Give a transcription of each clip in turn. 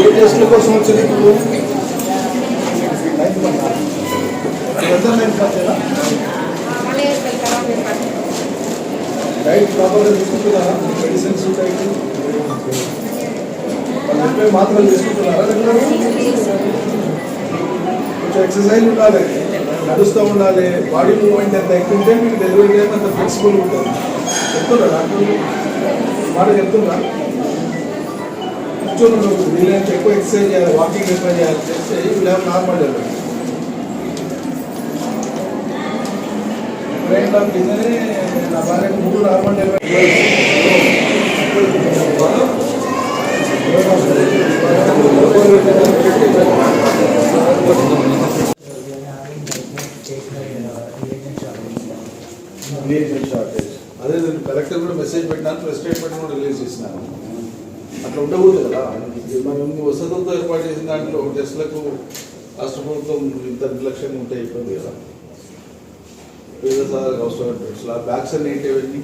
ఏ టెస్ట్ల కోసం వచ్చింది. ఇప్పుడు నైన్త్ మంత్ అదంతా నైన్త్ మంతేనా డైట్ ప్రాపర్గా తీసుకుంటున్నారా మెడిసిన్స్ డైట్ వాళ్ళు చెప్పే మాత్రలు తీసుకుంటున్నారా? కొంచెం ఎక్సర్సైజ్ ఉండాలి. నడుస్తూ ఉండాలి. బాడీ మూవ్మెంట్ ఎంత ఎక్కువ ఉంటే మీకు డెలివరీ టైం అంత ఫ్లెక్సిబుల్ ఉంటుంది. చెప్తున్నా డాక్టర్ మాట చెప్తున్నా కూర్చొని ఉండకూడదు వీలైనంత ఎక్కువ ఎక్సర్సైజ్ చేయాలి వాకింగ్ ఎక్కువ చేయాలి చేస్తే ఇలా నార్మల్ డెలివరీ బ్రెయిన్ లాక్ కిందనే నా భార్యకు మూడు నార్మల్ అదే కలెక్టర్ కూడా మెసేజ్ పెట్టినాను ప్రెస్ స్టేట్మెంట్ కూడా రిలీజ్ చేసినాను. అట్లా ఉండకూడదు కదా. మనం వసతులతో ఏర్పాటు చేసిన దాంట్లో టెస్ట్లకు రాష్ట్ర ప్రభుత్వం ఇంత నిర్లక్ష్యంగా ఉంటే ఇబ్బంది కదా. పేద సార్ అవసరమైన టెస్ట్లు ఆ బ్యాగ్స్ అన్ని ఏంటి? అవన్నీ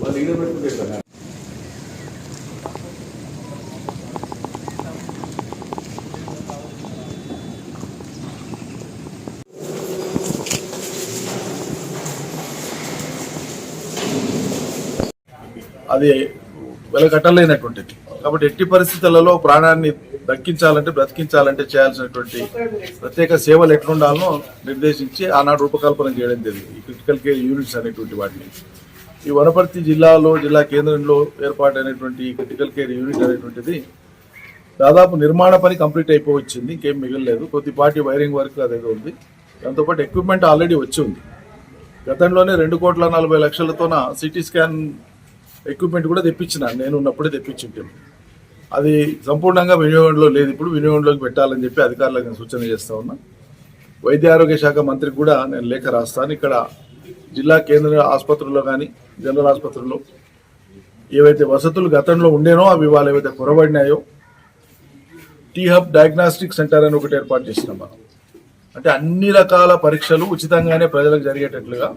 వాళ్ళు ఈడ పెట్టుకుంటే అది వెలగట్టలేనటువంటిది. కాబట్టి ఎట్టి పరిస్థితులలో ప్రాణాన్ని దక్కించాలంటే బ్రతికించాలంటే చేయాల్సినటువంటి ప్రత్యేక సేవలు ఎట్లుండాలో నిర్దేశించి ఆనాడు రూపకల్పన చేయడం జరిగింది. ఈ క్రిటికల్ కేర్ యూనిట్స్ అనేటువంటి వాటిని. ఈ వనపర్తి జిల్లాలో జిల్లా కేంద్రంలో ఏర్పాటైనటువంటి క్రిటికల్ కేర్ యూనిట్ అనేటువంటిది దాదాపు నిర్మాణ పని కంప్లీట్ అయిపోవచ్చింది. ఇంకేం మిగలలేదు. కొద్దిపాటి వైరింగ్ వర్క్ అదేదో ఉంది. దాంతోపాటు ఎక్విప్మెంట్ ఆల్రెడీ వచ్చి ఉంది. గతంలోనే రెండు కోట్ల నలభై లక్షలతోన సిటీ స్కాన్ ఎక్విప్మెంట్ కూడా తెప్పించిన నేను ఉన్నప్పుడే తెప్పించుంటాను అది సంపూర్ణంగా వినియోగంలో లేదు ఇప్పుడు వినియోగంలోకి పెట్టాలని చెప్పి అధికారులకు నేను సూచన చేస్తా ఉన్నా. వైద్య ఆరోగ్య శాఖ మంత్రికి కూడా నేను లేఖ రాస్తాను. ఇక్కడ జిల్లా కేంద్ర ఆసుపత్రుల్లో కానీ జనరల్ ఆసుపత్రుల్లో ఏవైతే వసతులు గతంలో ఉండేనో అవి వాళ్ళు ఏవైతే కొరబడినాయో టీ హబ్ డయాగ్నాస్టిక్ సెంటర్ అని ఒకటి ఏర్పాటు చేసినాం మనం. అంటే అన్ని రకాల పరీక్షలు ఉచితంగానే ప్రజలకు జరిగేటట్లుగా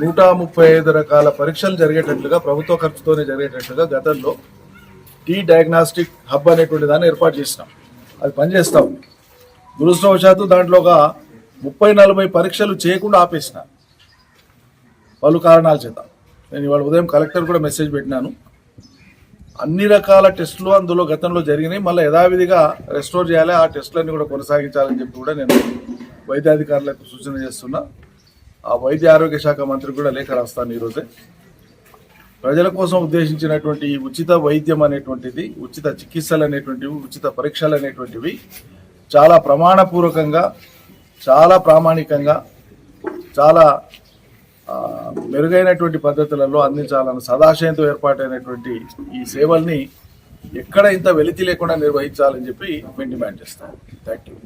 నూట ముప్పై ఐదు రకాల పరీక్షలు జరిగేటట్లుగా ప్రభుత్వ ఖర్చుతోనే జరిగేటట్లుగా గతంలో టీ డయాగ్నాస్టిక్ హబ్ అనేటువంటి దాన్ని ఏర్పాటు చేసినాం. అది పనిచేస్తా. ఉంది దురదృష్టవశాత్తు దాంట్లోగా ముప్పై నలభై పరీక్షలు చేయకుండా ఆపేసిన. పలు కారణాల చేత. నేను ఇవాళ ఉదయం కలెక్టర్ కూడా మెసేజ్ పెట్టినాను. అన్ని రకాల టెస్టులు అందులో గతంలో జరిగినాయి. మళ్ళీ యథావిధిగా రెస్టోర్ చేయాలి ఆ టెస్టులన్నీ కూడా కొనసాగించాలని చెప్పి కూడా నేను వైద్యాధికారులకు సూచన చేస్తున్నా. ఆ వైద్య ఆరోగ్య శాఖ మంత్రి కూడా లేఖ రాస్తాను ఈరోజే. ప్రజల కోసం ఉద్దేశించినటువంటి ఈ ఉచిత వైద్యం అనేటువంటిది ఉచిత చికిత్సలు అనేటువంటివి ఉచిత పరీక్షలు అనేటువంటివి చాలా ప్రమాణపూర్వకంగా చాలా ప్రామాణికంగా చాలా మెరుగైనటువంటి పద్ధతులలో అందించాలని సదాశయంతో ఏర్పాటైనటువంటి ఈ సేవల్ని ఎక్కడ ఇంత వెలితి లేకుండా నిర్వహించాలని చెప్పి మేము డిమాండ్ చేస్తాం. Thank you.